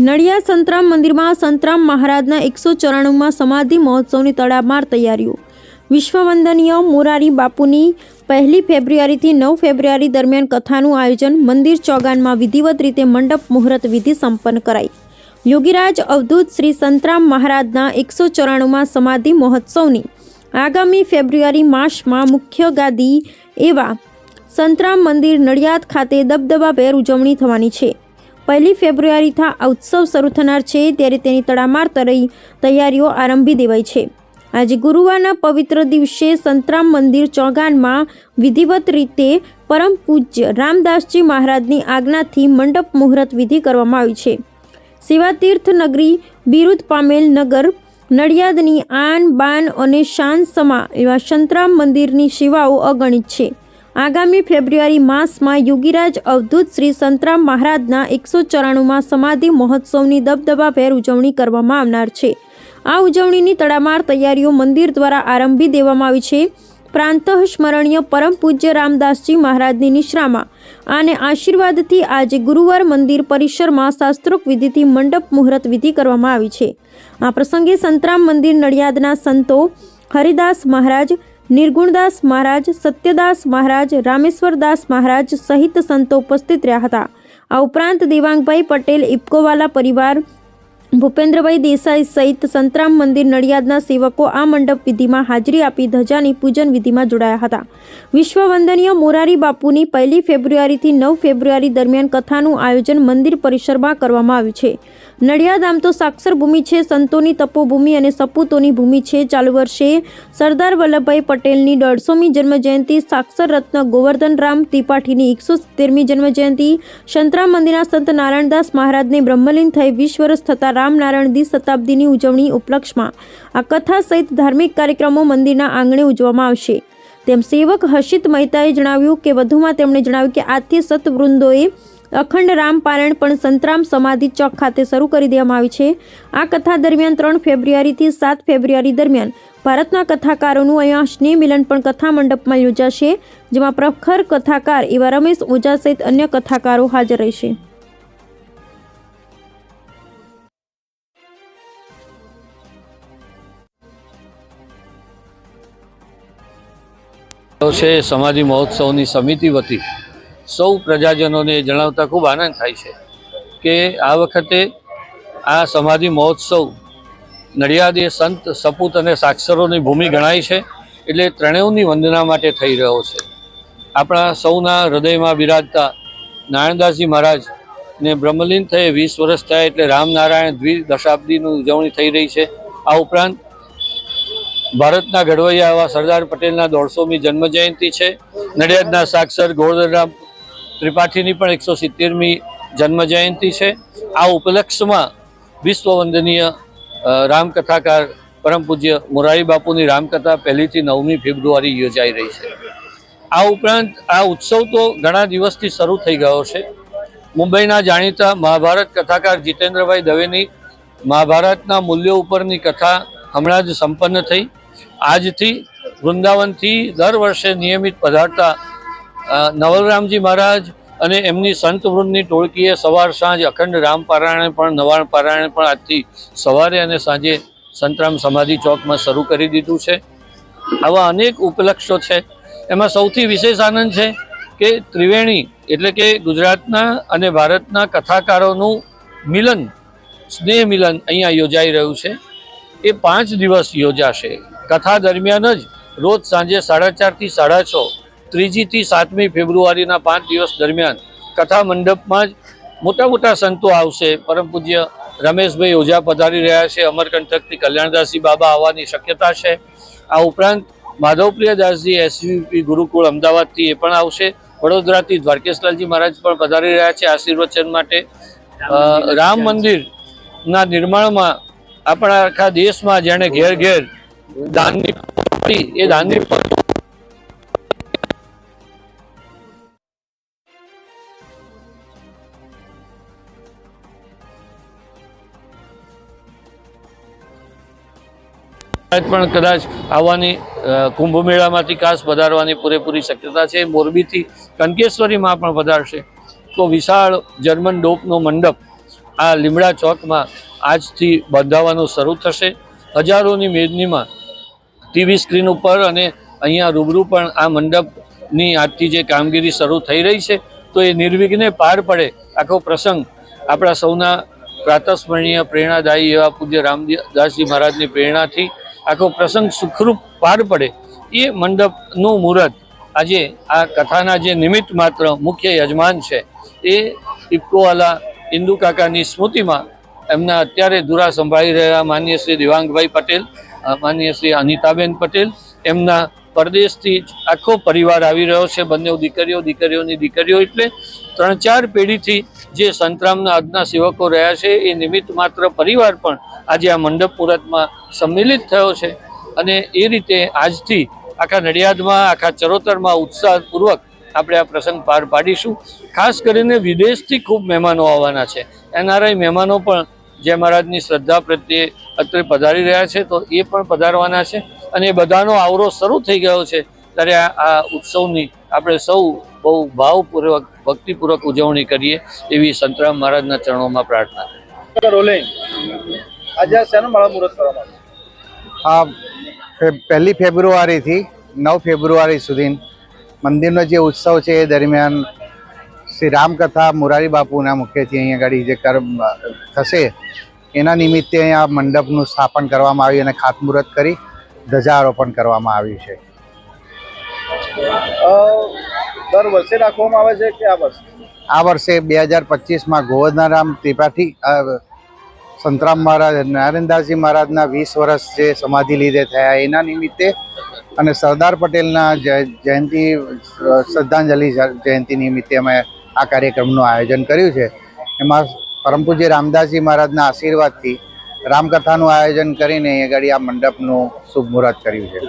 નડિયાદ સંતરામ મંદિરમાં સંતરામ મહારાજના એકસો ચોરાણુંમાં સમાધિ મહોત્સવની તડામાર તૈયારીઓ. વિશ્વવંદનીય મોરારી બાપુની પહેલી ફેબ્રુઆરીથી નવ ફેબ્રુઆરી દરમિયાન કથાનું આયોજન મંદિર ચોગાનમાં વિધિવત રીતે મંડપ મુહૂર્ત વિધિ સંપન્ન કરાઈ. યોગીરાજ અવધૂત શ્રી સંતરામ મહારાજના એકસો ચોરાણુંમાં સમાધિ મહોત્સવની આગામી ફેબ્રુઆરી માસમાં મુખ્ય ગાદી એવા સંતરામ મંદિર નડિયાદ ખાતે દબદબાભેર ઉજવણી થવાની છે. પહેલી ફેબ્રુઆરીથી આ ઉત્સવ શરૂ થનાર છે, ત્યારે તેની તડામાર તરઈ તૈયારીઓ આરંભી દેવાઈ છે. આજે ગુરુવારના પવિત્ર દિવસે સંતરામ મંદિર ચોગાનમાં વિધિવત રીતે પરમ પૂજ્ય રામદાસજી મહારાજની આજ્ઞાથી મંડપ મુહૂર્ત વિધિ કરવામાં આવી છે. સેવાતીર્થ નગરી બિરુદ પામેલ નગર, નડિયાદની આન બાન અને શાન સમા એવા સંતરામ મંદિરની સેવાઓ અગણિત છે. આગામી ફેબ્રુઆરી માસમાં યુગીરાજ અવધૂત શ્રી સંતરામ મહારાજના એકસો ચોરાણુંમાં સમાધિ મહોત્સવની દબદબાભેર ઉજવણી કરવામાં આવનાર છે. આ ઉજવણીની તડામાર તૈયારીઓ મંદિર દ્વારા આરંભી દેવામાં આવી છે. પ્રાંત સ્મરણીય પરમ પૂજ્ય રામદાસજી મહારાજની નિશ્રામાં અને આશીર્વાદથી આજે ગુરુવાર મંદિર પરિસરમાં શાસ્ત્રોક વિધિથી મંડપ મુહૂર્ત વિધિ કરવામાં આવી છે. આ પ્રસંગે સંતરામ મંદિર નડિયાદના સંતો હરિદાસ મહારાજ નિર્ગુણદાસ મહારાજ, સત્યદાસ મહારાજ, રામેશ્વરદાસ મહારાજ સહિત સંતો ઉપસ્થિત રહ્યા હતા. આ ઉપરાંત દેવાંગભાઈ પટેલ, ઇપકોવાલા પરિવાર, ભૂપેન્દ્રભાઈ દેસાઈ સહિત સંતરામ મંદિર નડિયાદના સેવકો આ મંડપ વિધિમાં હાજરી આપી ધજાની પૂજન વિધિમાં જોડાયા હતા. વિશ્વ વંદનીય મોરારી બાપુની પહેલી ફેબ્રુઆરીથી નવ ફેબ્રુઆરી દરમિયાન કથાનું આયોજન મંદિર પરિસરમાં કરવામાં આવ્યું છે. નડિયાદ આમ તો સાક્ષર ભૂમિ છે, સંતોની તપોભૂમિ અને સપૂતોની ભૂમિ છે, ચાલુ વર્ષે સરદાર વલ્લભભાઈ પટેલની દોઢસોમી જન્મજયંતિ, સાક્ષર રત્ન ગોવર્ધન રામ ત્રિપાઠીની એકસો સિત્તેરમી જન્મજયંતિ, સંતરામ મંદિરના સંત નારાયણદાસ મહારાજને બ્રહ્મલીન થઈ વીસ વર્ષ થતાં રામનારાયણ દી શતાબ્દીની ઉજવણી ઉપલક્ષમાં આ કથા સહિત ધાર્મિક કાર્યક્રમો મંદિરના આંગણે ઉજવવામાં આવશે. તેમ સેવક હર્ષિત મહેતાએ જણાવ્યું કે વધુમાં તેમણે જણાવ્યું કે આજથી સતવૃંદોએ અખંડ રામ પારાયણ પણ સંતરામ સમાધિ ચોક ખાતે શરૂ કરી દેવામાં આવી છે. આ કથા દરમિયાન ત્રણ ફેબ્રુઆરીથી સાત ફેબ્રુઆરી દરમિયાન ભારતના કથાકારોનું અહીંયા સ્નેહ મિલન પણ કથા મંડપમાં યોજાશે, જેમાં પ્રખર કથાકાર એવા રમેશ ઓઝા સહિત અન્ય કથાકારો હાજર રહેશે. છે, સમાધિ મહોત્સવની સમિતિ વતી સૌ પ્રજાજનોને જણાવતા ખૂબ આનંદ થાય છે કે આ વખતે આ સમાધિ મહોત્સવ નડિયાદ એ સંત સપૂત અને સાક્ષરોની ભૂમિ ગણાય છે એટલે ત્રણેયની વંદના માટે થઈ રહ્યો છે. આપણા સૌના હૃદયમાં બિરાજતા નારાયણદાસજી મહારાજ ને બ્રહ્મલીન થયે વીસ વર્ષ થયા એટલે રામનારાયણ દ્વિ દશાબ્દીની ઉજવણી થઈ રહી છે. આ ઉપરાંત ભારતના ઘડવૈયા એવા સરદાર પટેલના દોઢસોમી જન્મજયંતિ છે. નડિયાદના સાક્ષર ગોવર્ધનરામ ત્રિપાઠીની પણ એકસો સિત્તેરમી જન્મજયંતિ છે. આ ઉપલક્ષમાં વિશ્વવંદનીય રામકથાકાર પરમ પૂજ્ય મોરારી બાપુની રામકથા પહેલીથી નવમી ફેબ્રુઆરી યોજાઈ રહી છે. આ ઉપરાંત આ ઉત્સવ તો ઘણા દિવસથી શરૂ થઈ ગયો છે. મુંબઈના જાણીતા મહાભારત કથાકાર જીતેન્દ્રભાઈ દવેની મહાભારતના મૂલ્યો ઉપરની કથા હમણાં જ સંપન્ન થઈ. આજથી વૃંદાવનથી દર વર્ષે નિયમિત પધારતા નવલરામજી મહારાજ અને એમની સંત વૃંદની ટોળકીએ સવાર સાંજ અખંડ રામ પારાયણ પણ નવાણ પારાયણ પણ આજથી સવારે અને સાંજે સંતરામ સમાધિ ચોકમાં શરૂ કરી દીધું છે. આવા અનેક ઉપલક્ષો છે. એમાં સૌથી વિશેષ આનંદ છે કે ત્રિવેણી એટલે કે ગુજરાતના અને ભારતના કથાકારોનું મિલન, સ્નેહ મિલન અહીંયા યોજાઈ રહ્યું છે. એ પાંચ દિવસ યોજાશે. કથા દરમિયાન જ રોજ સાંજે સાડા ચારથી સાડા છ ત્રીજીથી સાતમી ફેબ્રુઆરીના પાંચ દિવસ દરમિયાન કથા મંડપમાં જ મોટા મોટા સંતો આવશે. પરમ પૂજ્ય રમેશભાઈ ઓઝા પધારી રહ્યા છે. અમરકંટકથી કલ્યાણદાસજી બાબા આવવાની શક્યતા છે. આ ઉપરાંત માધવપ્રિયદાસજી એસવીપી ગુરુકુળ અમદાવાદથી એ પણ આવશે. વડોદરાથી દ્વારકેશલાલજી મહારાજ પણ પધારી રહ્યા છે આશીર્વચન માટે. રામ મંદિરના નિર્માણમાં આપણા આખા દેશમાં જેણે ઘેર ઘેર દાનની એ દાનની આજ પણ કદાચ આવવાની કુંભમેળામાંથી કુંભ મેળામાંથી ખાસ પધારવાની પૂરેપૂરી શક્યતા છે. મોરબીથી કંકેશ્વરીમાં પણ પધારશે. તો વિશાળ જર્મન ડોપનો મંડપ આ લીમડા ચોકમાં આજથી બંધાવવાનું શરૂ થશે. હજારોની મેદનીમાં ટીવી સ્ક્રીન ઉપર અને અહીંયા રૂબરૂ પણ આ મંડપની આજથી જે કામગીરી શરૂ થઈ રહી છે, તો એ નિર્વિઘ્ને પાર પડે આખો પ્રસંગ આપણા સૌના પ્રાતસ્મરણીય પ્રેરણાદાયી એવા પૂજ્ય રામદાસજી મહારાજની પ્રેરણાથી આખો પ્રસંગ સુખરૂપ પાર પડે એ મંડપનું મુહૂર્ત આજે આ કથાના જે નિમિત્ત માત્ર મુખ્ય યજમાન છે એ ઇફકોવાલા ઇન્દુ કાકાની સ્મૃતિમાં એમના અત્યારે ધુરા સંભાળી રહ્યા માન્ય શ્રી દિવાંગભાઈ પટેલ માન્ય શ્રી અનિતાબેન પટેલ, એમના પરદેશથી આખો પરિવાર આવી રહ્યો છે. બંને દીકરીઓ, દીકરીઓની દીકરીઓ એટલે ત્રણ ચાર પેઢીથી જે સંતરામના આજના સેવકો રહ્યા છે, એ નિમિત્ત માત્ર પરિવાર પણ આજે આ મંડપ મુહૂર્તમાં સંમિલિત થયો છે અને એ રીતે આજથી આખા નડિયાદમાં, આખા ચરોતરમાં ઉત્સાહપૂર્વક આપણે આ પ્રસંગ પાર પાડીશું. ખાસ કરીને વિદેશથી ખૂબ મહેમાનો આવવાના છે. એનઆરઆઈ મહેમાનો પણ જય મહારાજની શ્રદ્ધા પ્રત્યે અત્રે પધારી રહ્યા છે તો એ પણ પધારવાના છે. અને એ બધાનો આવરો શરૂ થઈ ગયો છે ત્યારે આ આ ઉત્સવની આપણે સૌ બહુ ભાવપૂર્વક ભક્તિપૂર્વક ઉજવણી કરીએ એવી સંતરામ મહારાજના ચરણોમાં પ્રાર્થના આ પહેલી ફેબ્રુઆરીથી નવ ફેબ્રુઆરી સુધી મંદિરનો જે ઉત્સવ છે એ દરમિયાન શ્રી રામકથા મુરારી બાપુના મુખ્યથી અહીંયા આગળ જે કર્મ થશે એના નિમિત્તે અહીંયા મંડપનું સ્થાપન કરવામાં આવ્યું અને ખાતમુહૂર્ત કરી ધ્વજારોપણ કરવામાં આવ્યું છે. દર વર્ષે રાખવામાં આવે છે કે આ વર્ષે? આ વર્ષે બે હજાર પચીસમાં ગોવર્ધનરામ ત્રિપાઠી સંતરામ મહારાજ નારાયણદાસજી મહારાજના વીસ વર્ષ જે સમાધિ લીધે થયા એના નિમિત્તે અને સરદાર પટેલના જય- જયંતિ શ્રદ્ધાંજલિ જયંતિ નિમિત્તે અમે આ કાર્યક્રમનું આયોજન કર્યું છે. એમાં પરમ પૂજ્ય રામદાસજી મહારાજના આશીર્વાદથી રામકથાનું આયોજન કરીને અહીંયા આગળ આ મંડપનું શુભ મુહૂર્ત કર્યું છે.